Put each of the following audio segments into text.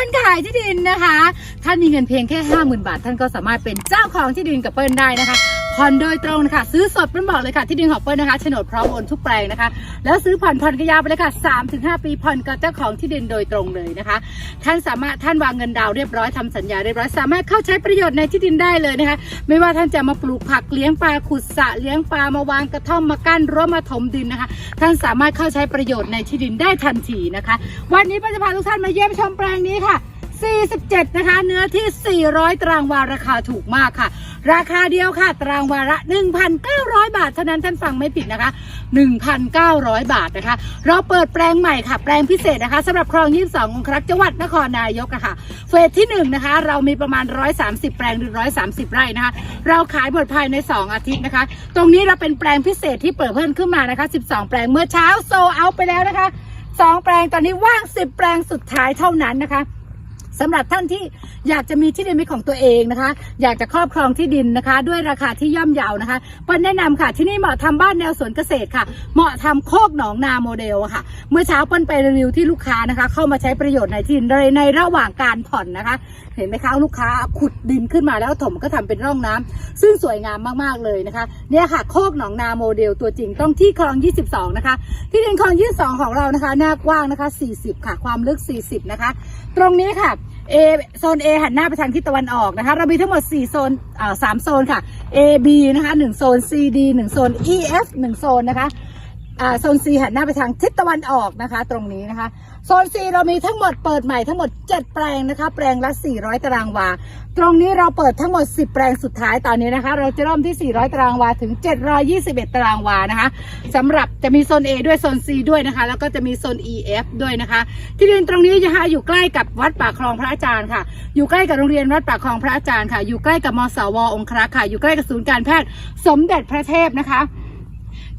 านขายที่ดินนะคะ ท่านมีเงินเพียงแค่ 50,000 บาท ท่านก็สามารถเป็นเจ้าของที่ดินกับเปิ้ลได้นะคะ ผ่อนโดยตรงนะคะซื้อสดเปิ้ลบอกเลยค่ะที่ดินของเปิ้ลนะคะโฉนดพร้อมโอนทุกแปลงนะคะ แล้วซื้อผ่อนผ่อนก็ยาวไปเลยค่ะ3-5 ปีผ่อนกับเจ้าของที่ดินโดยตรงเลยนะคะ ท่านสามารถท่านวางเงินดาวน์เรียบร้อยทำสัญญาเรียบร้อยสามารถเข้าใช้ประโยชน์ในที่ดินได้เลยนะคะ ไม่ว่าท่านจะมาปลูกผักเลี้ยงปลาขุดสระเลี้ยงปลามาวางกระท่อมมากั้นรั้วมาถมดินนะคะ ท่านสามารถเข้าใช้ประโยชน์ในที่ดินได้ทันทีนะคะ วันนี้ป้าจะพาทุกท่านมาเยี่ยมชมแปลงนี้ค่ะ47 นะคะ เนื้อที่ 400 ตารางวา ราคาถูกมากค่ะ ราคาเดียวค่ะตารางวาละ1,900 บาท เท่านั้นท่านฟังไม่ผิดนะคะ 1,900 บาทนะคะ เราเปิดแปลงใหม่ค่ะ แปลงพิเศษนะคะสำหรับคลอง 22องครักษ์จังหวัดนครนายกะค่ะ เฟสที่1นะคะเรามีประมาณ 130 แปลงหรือ 130 ไร่นะคะ เราขายหมดภายใน 2 อาทิตย์นะคะ ตรงนี้เราเป็นแปลงพิเศษที่เปิดเพิ่มขึ้นมานะคะ 12 แปลงเมื่อเช้าโซเอาไปแล้วนะคะ 2 แปลงตอนนี้ว่าง 10 แปลงสุดท้ายเท่านั้นนะคะ สำหรับท่านที่อยากจะมีที่ดินเป็นของตัวเองนะคะ อยากจะครอบครองที่ดินนะคะ ด้วยราคาที่ย่อมเยาวนะคะปิ้ลแนะนำค่ะที่นี่เหมาะทำบ้านแนวสวนเกษตรค่ะ เหมาะทำโคกหนองนาโมเดลค่ะ เมื่อเช้าปิ้ลไปรีวิวที่ลูกค้านะคะ เข้ามาใช้ประโยชน์ในที่ดินในในระหว่างการผ่อนนะคะ เห็นไหมคะลูกค้าขุดดินขึ้นมาแล้วถมก็ทำเป็นร่องน้ำซึ่งสวยงามมากๆเลยนะคะเนี่ยค่ะโคกหนองนาโมเดลตัวจริงต้องที่คลอง 22 นะคะ ที่ดินคลอง 22 ของเรานะคะหน้ากว้างนะคะ 40 ค่ะ ความลึก 40 นะคะ ตรงนี้ค่ะ A โซน A หันหน้าไปทางทิศตะวันออกนะคะ เรามีทั้งหมด 4 โซนอ่าสามโซนค่ะ A B นะคะ 1 โซน C D 1 โซน E F 1 โซนนะคะ โซน C หันหน้าไปทางทิศตะวันออกนะคะ ตรงนี้นะคะ โซน C เรามีทั้งหมดเปิดใหม่ทั้งหมด 7 แปลงนะคะ แปลงละ 400 ตารางวา ตรงนี้เราเปิดทั้งหมด 10 แปลงสุดท้ายตอนนี้นะคะ เราจะเริ่มที่ 400 ตารางวาถึง 721 ตารางวานะคะสำหรับจะมีโซน A ด้วยโซน C ด้วยนะคะ แล้วก็จะมีโซน E F ด้วยนะคะ ที่ดินตรงนี้นะคะอยู่ใกล้กับวัดป่าคลองพระอาจารย์ค่ะ อยู่ใกล้กับโรงเรียนวัดป่าคลองพระอาจารย์ค่ะ อยู่ใกล้กับมสวองครักษ์ค่ะ อยู่ใกล้กับศูนย์การแพทย์สมเด็จพระเทพนะคะ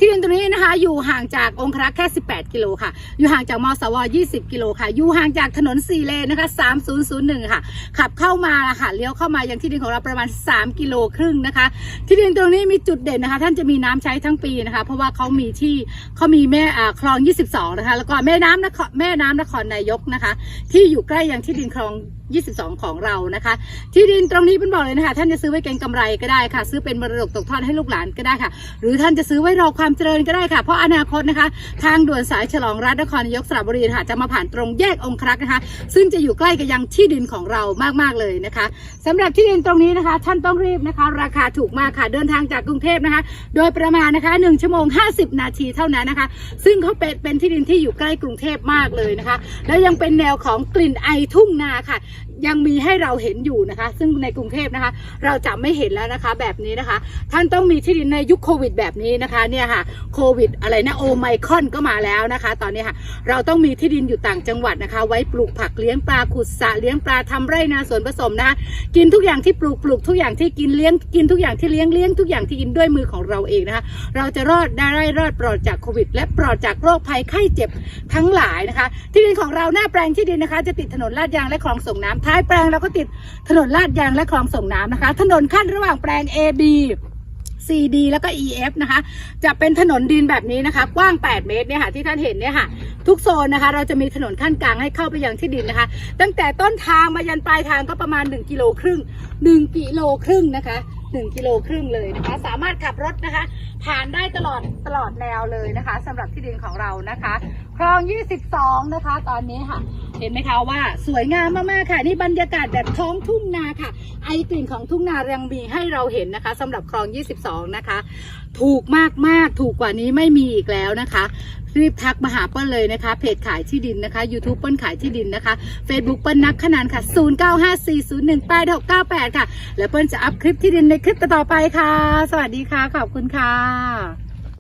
ที่ดินตรงนี้นะคะอยู่ห่างจากองครักษ์แค่ 18 กิโลค่ะ อยู่ห่างจากมสว 20 กิโลค่ะ อยู่ห่างจากถนน4เลนนะคะ 3001 ค่ะ ขับเข้ามาค่ะเลี้ยวเข้ามายังที่ดินของเราประมาณ 3 กิโลครึ่งนะคะ ที่ดินตรงนี้มีจุดเด่นนะคะ ท่านจะมีน้ำใช้ทั้งปีนะคะ เพราะว่าเขามีที่เขามีแม่อ่าคลอง 22 นะคะ แล้วก็แม่น้ำนครแม่น้ำนครนายกนะคะ ที่อยู่ใกล้ยังที่ดินคลอง22 ของเรานะคะ ที่ดินตรงนี้เป็นบอกเลยนะคะ ท่านจะซื้อไว้เก็งกำไรก็ได้ค่ะ ซื้อเป็นมรดกตกทอดให้ลูกหลานก็ได้ค่ะ หรือท่านจะซื้อไว้รอความเจริญก็ได้ค่ะ เพราะอนาคตนะคะ ทางด่วนสายฉลองรัฐนครนายกสระบุรีค่ะจะมาผ่านตรงแยกองครักษ์นะคะ ซึ่งจะอยู่ใกล้กับยังที่ดินของเรามากๆเลยนะคะสำหรับที่ดินตรงนี้นะคะ ท่านต้องรีบนะคะ ราคาถูกมากค่ะเดินทางจากกรุงเทพนะคะ โดยประมาณนะคะ1ชั่วโมง 50 นาทีเท่านั้นนะคะ ซึ่งเขาเป็นเป็นที่ดินที่อยู่ใกล้กรุงเทพมากเลยนะคะ แล้วยังเป็นแนวของกลิ่นไอทุ่งนาค่ะ ยังมีให้เราเห็นอยู่นะคะ ซึ่งในกรุงเทพนะคะ เราจะไม่เห็นแล้วนะคะ แบบนี้นะคะ ท่านต้องมีที่ดินในยุคโควิด แบบนี้นะคะเนี่ยค่ะโควิด อะไรนะโอไมคอนก็มาแล้วนะคะ ตอนนี้ค่ะ เราต้องมีที่ดินอยู่ต่างจังหวัดนะคะ ไว้ปลูกผักเลี้ยงปลาขุดสระเลี้ยงปลาทำไร่นาสวนผสมนะคะกินทุกอย่างที่ปลูกปลูกทุกอย่างที่กินเลี้ยงกินทุกอย่างที่เลี้ยงเลี้ยงทุกอย่างที่กินด้วยมือของเราเองนะคะ เราจะรอดได้รอดปลอดจากโควิด และปลอดจากโรคภัยไข้เจ็บทั้งหลายนะคะ ที่ดินของเราหน้าแปลงที่ดินนะคะ จะติดถนนลาดยางและคลองส่งน้ำท้ายแปลงเราก็ติดถนนลาดยางและคลองส่งน้ำนะคะ ถนนขั้นระหว่างแปลง AB CD แล้วก็ EF นะคะ จะเป็นถนนดินแบบนี้นะคะ กว้าง 8 เมตรเนี่ยค่ะที่ท่านเห็นเนี่ยค่ะ ทุกโซนนะคะ เราจะมีถนนขั้นกลางให้เข้าไปยังที่ดินนะคะ ตั้งแต่ต้นทางมายันปลายทางก็ประมาณ 1กิโลครึ่ง1กิโลครึ่งนะคะ 1กิโลครึ่งเลยนะคะ สามารถขับรถนะคะ ผ่านได้ตลอดตลอดแนวเลยนะคะสำหรับที่ดินของเรานะคะ คลอง 22 นะคะ ตอนนี้ค่ะ เห็นไหมคะว่าสวยงามมากๆค่ะนี่บรรยากาศแบบท้องทุ่งนาค่ะ ไอกลิ่นของทุ่งนายังมีให้เราเห็นนะคะสำหรับคลอง 22 นะคะ ถูกมากๆถูกกว่านี้ไม่มีอีกแล้วนะคะรีบทักมาหาเปิ้ลเลยนะคะ เพจขายที่ดินนะคะ YouTube เปิ้ลขายที่ดินนะคะ Facebook เปิ้ลนักขนานค่ะ 0954018698 ค่ะ แล้วเปิ้ลจะอัพคลิปที่ดินในคลิปต่อไปค่ะ สวัสดีค่ะ ขอบคุณค่ะ